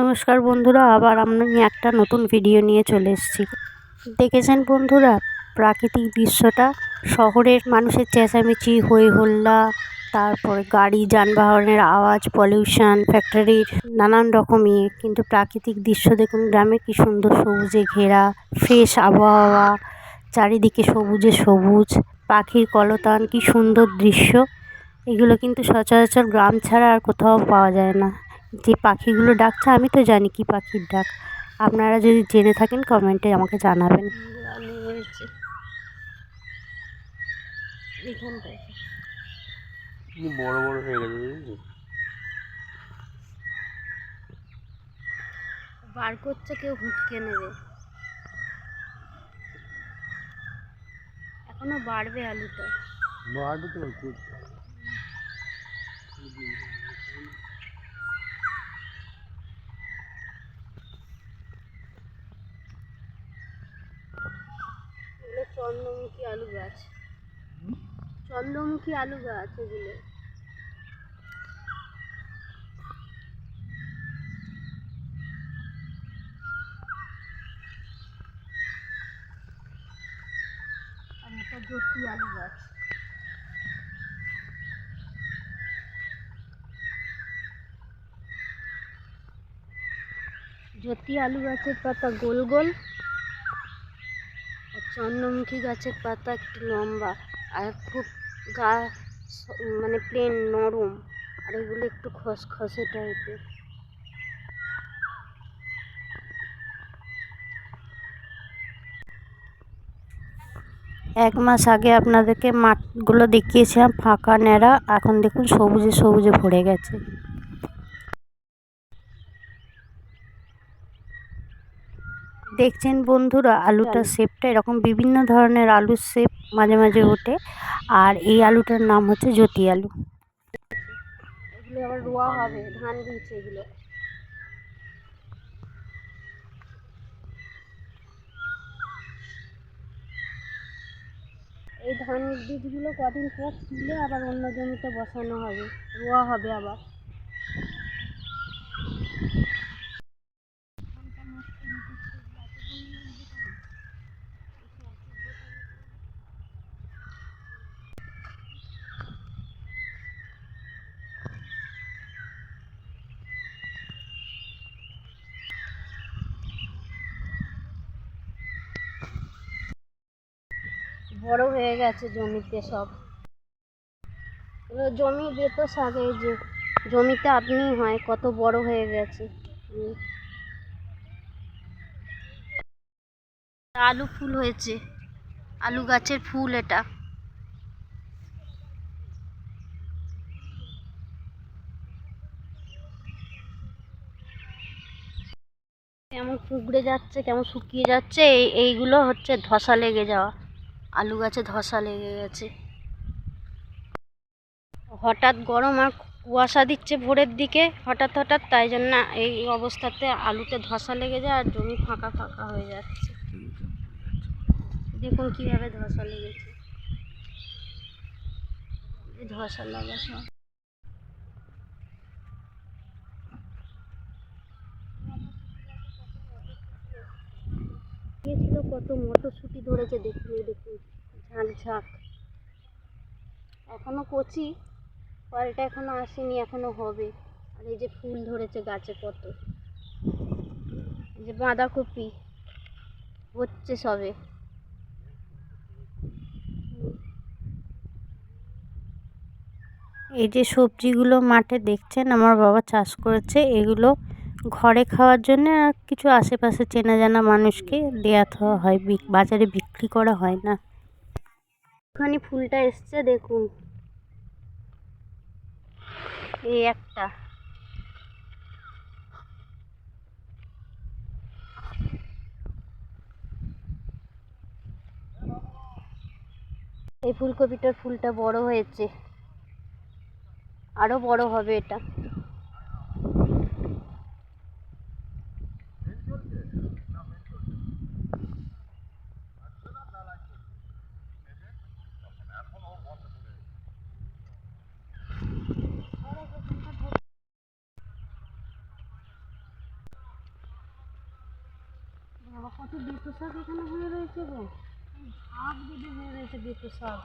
নমস্কার বন্ধুরা, আবার আমি একটা নতুন ভিডিও নিয়ে চলে এসেছি। দেখেছেন বন্ধুরা, প্রাকৃতিক দৃশ্যটা, শহরের মানুষের চেঁচামেচি হই হল্লা, তারপর গাড়ি, যানবাহনের আওয়াজ পলিউশন ফ্যাক্টরির নানান রকম ইয়ে কিন্তু প্রাকৃতিক দৃশ্য দেখুন, গ্রামে কি সুন্দর সবুজে ঘেরা ফ্রেশ আবহাওয়া, চারিদিকে সবুজে সবুজ, পাখির কলতান, কি সুন্দর দৃশ্য, এগুলো কিন্তু সচরাচর গ্রাম ছাড়া আর কোথাও পাওয়া যায় না। যে পাখিগুলো ডাকছে আমি তো জানি কী পাখির ডাক। আপনারা যদি জেনে থাকেন কমেন্টে আমাকে জানাবেন। বড় বড় হয়ে গেছে বার করছে কেউ হুটকে নেবে। এখনও বাড়বে আলুটা। বাড়বে তো খুব এগুলো চন্দ্রমুখী আলু গাছ। চন্দ্রমুখী আলু গাছ এগুলো। জ্যোতি আলু গাছ। জ্যোতি আলু গাছের পাতা গোল গোল। চন্দ্রমুখী গাছের পাতা একটু লম্বা আর খুব গা মানে প্লেন নরম। আর এগুলো একটু খসখসে টাইপের এক মাস আগে আপনাদেরকে মাঠগুলো দেখিয়েছিলাম, ফাঁকা ন্যাড়া। এখন দেখুন সবুজে সবুজে ভরে গেছে। দেখছেন বন্ধুরা আলুটার শেপটা এরকম বিভিন্ন ধরনের আলুর শেপ মাঝে মাঝে ওঠে। আর এই আলুটার নাম হচ্ছে জ্যোতি আলু। এগুলো আবার রোয়া হবে ধান বীজ এগুলো। এই ধান বীজগুলো কদিন পর তুলে আবার অন্য জমিতে বসানো হবে রোয়া হবে আবার। বড় হয়ে গেছে জমিতে সব। জমি বেতো শাক যে জমিতে আপনি হয়, কত বড় হয়ে গেছে। আলু ফুল হয়েছে, আলু গাছের ফুল এটা। কেমন কুকড়ে যাচ্ছে, কেমন শুকিয়ে যাচ্ছে, এই এইগুলো হচ্ছে ধসা লেগে যাওয়া। আলু গাছে ধসা লেগে গেছে। হঠাৎ গরম আর কুয়াশা দিচ্ছে ভোরের দিকে, হঠাৎ হঠাৎ তাই জন্য এই অবস্থাতে আলুতে ধসা লেগে যায় আর জমি ফাঁকা ফাঁকা হয়ে যাচ্ছে। দেখুন কীভাবে ধসা লেগেছে। ধসা লাগা সব। গিয়েছিল কত মটরশুঁটি ধরেছে দেখুন দেখুন, ঝাঁক ঝাঁক। এখনও কচি, ফলটা এখনও আসেনি, এখনও হবে। আর এই যে ফুল ধরেছে গাছে কত। এই যে বাঁধাকপি হচ্ছে সবে। এই যে সবজিগুলো মাঠে দেখছেন, আমার বাবা চাষ করেছে, এগুলো ঘরে খাওয়ার জন্য আর কিছু আশেপাশে চেনা জানা মানুষকে দেয়া থাওয়া হয় বাজারে বিক্রি করা হয় না। ওখানে ফুলটা এসছে, দেখুন। এই একটা। এই ফুলকপিটার ফুলটা বড় হয়েছে। আরও বড় হবে এটা কত বেতো শাক এখানে রয়েছে গো হয়ে রয়েছে শাক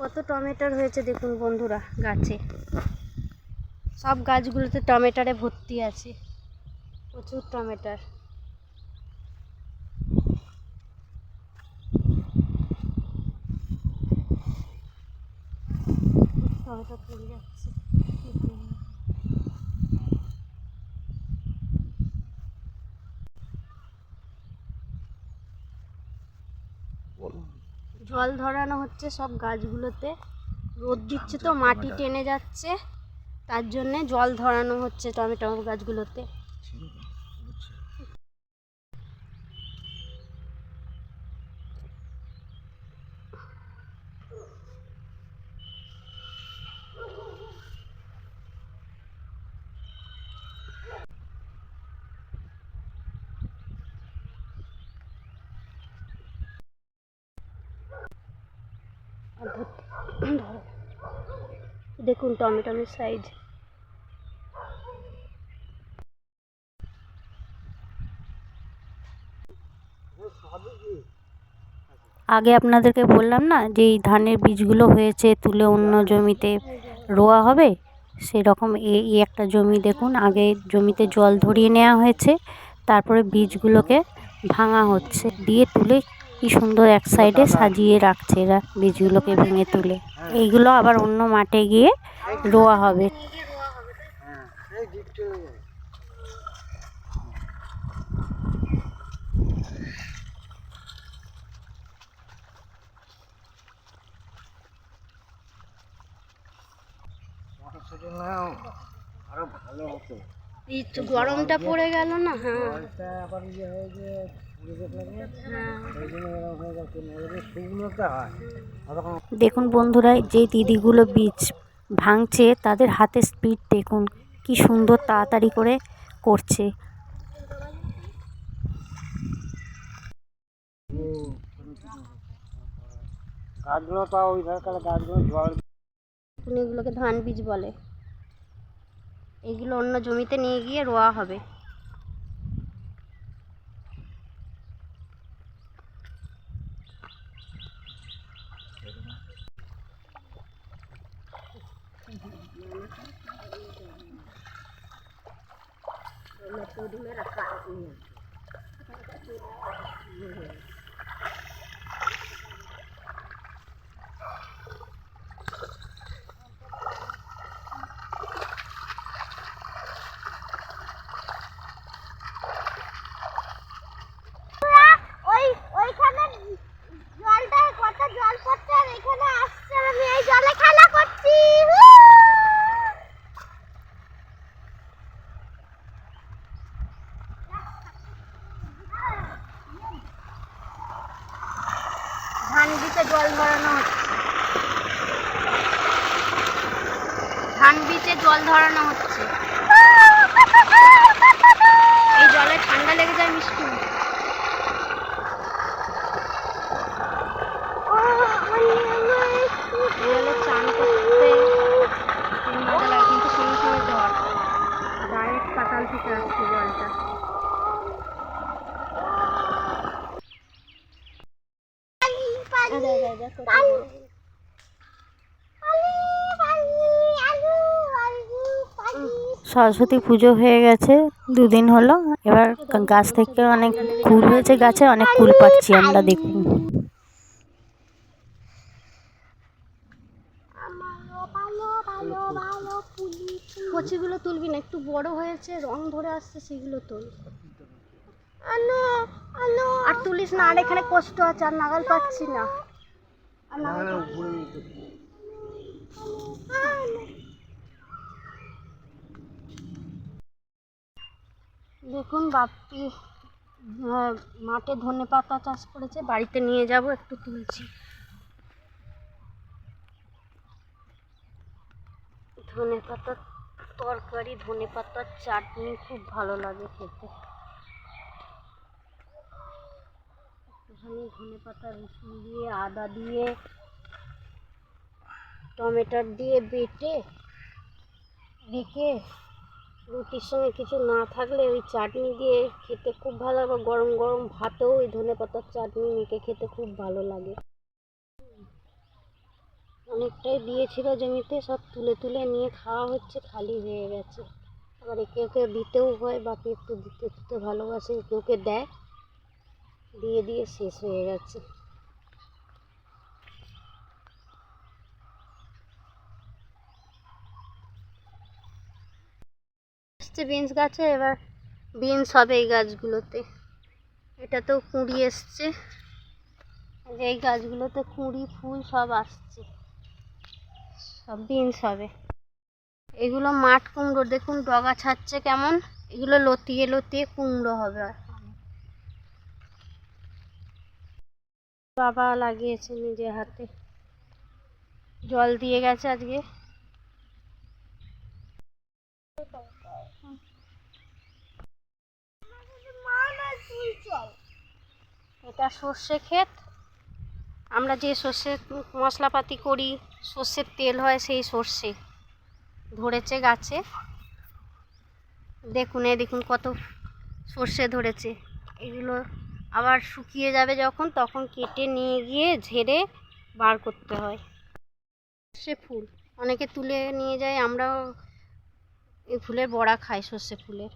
কত টমেটোর হয়েছে দেখুন বন্ধুরা গাছে। সব গাছগুলোতে টমেটারে ভর্তি আছে। প্রচুর টমেটার। টমেটো পড়ে যাচ্ছে? জল ধরানো হচ্ছে সব গাছগুলোতে। রোদ দিচ্ছে তো মাটি টেনে যাচ্ছে। তার জন্যে জল ধরানো হচ্ছে টমেটো গাছগুলোতে। দেখুন টমেটোর সাইজ আগে আপনাদেরকে বললাম না যে এই ধানের বীজগুলো হয়েছে তুলে অন্য জমিতে রোয়া হবে? সেরকম এই একটা জমি দেখুন, আগে জমিতে জল ধরিয়ে নেওয়া হয়েছে, তারপরে বীজগুলোকে ভাঙা হচ্ছে। দিয়ে তুলে কি সুন্দর এক সাইডে সাজিয়ে রাখছে এরা বীজগুলোকে ভেঙে তুলে। এইগুলো আবার অন্য মাঠে গিয়ে রোয়া হবে। আরও ভালো হতো এই তো গরমটা পড়ে গেল না হ্যাঁ। আবার ইয়ে হয়ে হ্যাঁ হয়ে হয় দেখুন বন্ধুরা যে দিদিগুলো বীজ ভাঙছে তাদের হাতের স্পিড দেখুন কি সুন্দর তাড়াতাড়ি করে করছে। গাছগুলো ওই গাছগুলো এগুলোকে ধান বীজ বলে। এগুলো অন্য জমিতে নিয়ে গিয়ে রোয়া হবে। มาตูดูไม่รักษเนี่ বীজে জল ধরানো হচ্ছে। এই জলে ঠান্ডা লেগে যায় মিষ্টি। জলে চান করতে খুব মজা লাগে কিন্তু সঙ্গে সঙ্গে জ্বর ডাইরেক্ট পাতাল থেকে আসছে জলটা আচ্ছা, আচ্ছা, আচ্ছা, কত বড়। সরস্বতী পুজো হয়ে গেছে, দুদিন হলো। এবার গাছ থেকে অনেক কুল হয়েছে গাছে, অনেক কুল পাচ্ছি আমরা, দেখুন। কচিগুলো তুলবি না, একটু বড় হয়েছে, রং ধরে আসছে, সেগুলো তুল। আর তুলিস না, আর এখানে কষ্ট আছে, আর নাগাল পাচ্ছি না। আর নাগাল দেখুন বাপ্পি আহ, মাঠে ধনে পাতা চাষ করেছে বাড়িতে নিয়ে যাব একটু তুলছি। ধনে পাতার তরকারি ধনে পাতার চাটনি খুব ভালো লাগে খেতে। ধনে পাতা রসুন দিয়ে আদা দিয়ে টমেটোর দিয়ে বেটে রেখে রুটির সঙ্গে কিছু না থাকলে ওই চাটনি দিয়ে খেতে খুব ভালো আবার গরম গরম ভাতেও ওই ধনে পাতার চাটনি মেখে খেতে খুব ভালো লাগে। অনেকটাই দিয়েছিল জমিতে, সব তুলে তুলে নিয়ে খাওয়া হচ্ছে, খালি হয়ে গেছে। আবার একে ওকে দিতেও হয়, বাপি একটু দিতে দিতে ভালোবাসে, একে ওকে দেয়। দিয়ে দিয়ে শেষ হয়ে গেছে। এসছে বিনস গাছে, এবার বিনস হবে এই গাছগুলোতে। এটাতেও কুঁড়ি এসছে। যে এই গাছগুলোতে কুঁড়ি, ফুল সব আসছে। সব বিনস হবে। এগুলো মাঠ কুমড়ো দেখুন ডগা ছাড়ছে কেমন। এগুলো লতিয়ে লতিয়ে কুমড়ো হবে। বাবা লাগিয়েছে নিজের হাতে। জল দিয়ে গেছে আজকে। এটা সর্ষে ক্ষেত। আমরা যে সর্ষে মশলাপাতি করি, সর্ষের তেল হয় সেই সর্ষে ধরেছে গাছে। দেখুন এ দেখুন কত সর্ষে ধরেছে। এগুলো আবার শুকিয়ে যাবে যখন, তখন কেটে নিয়ে গিয়ে ঝেড়ে বার করতে হয়। সর্ষে ফুল, অনেকে তুলে নিয়ে যায়, আমরাও এই ফুলের বড়া খাই সর্ষে ফুলের।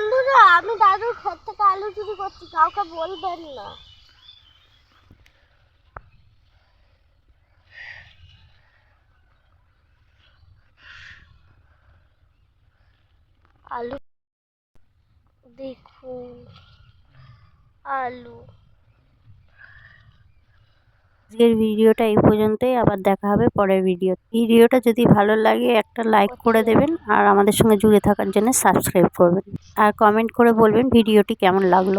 বন্ধুরা আমি দাদুর ক্ষেত থেকে আলু চুরি করছি কাউকে বলবেন না। আলু দেখুন আলু। আজকের ভিডিওটা এই পর্যন্তই। আবার দেখা হবে পরের ভিডিও ভিডিওটা যদি ভালো লাগে, একটা লাইক করে দেবেন আর আমাদের সঙ্গে জুড়ে থাকার জন্য সাবস্ক্রাইব করবেন। আর কমেন্ট করে বলবেন ভিডিওটি কেমন লাগল।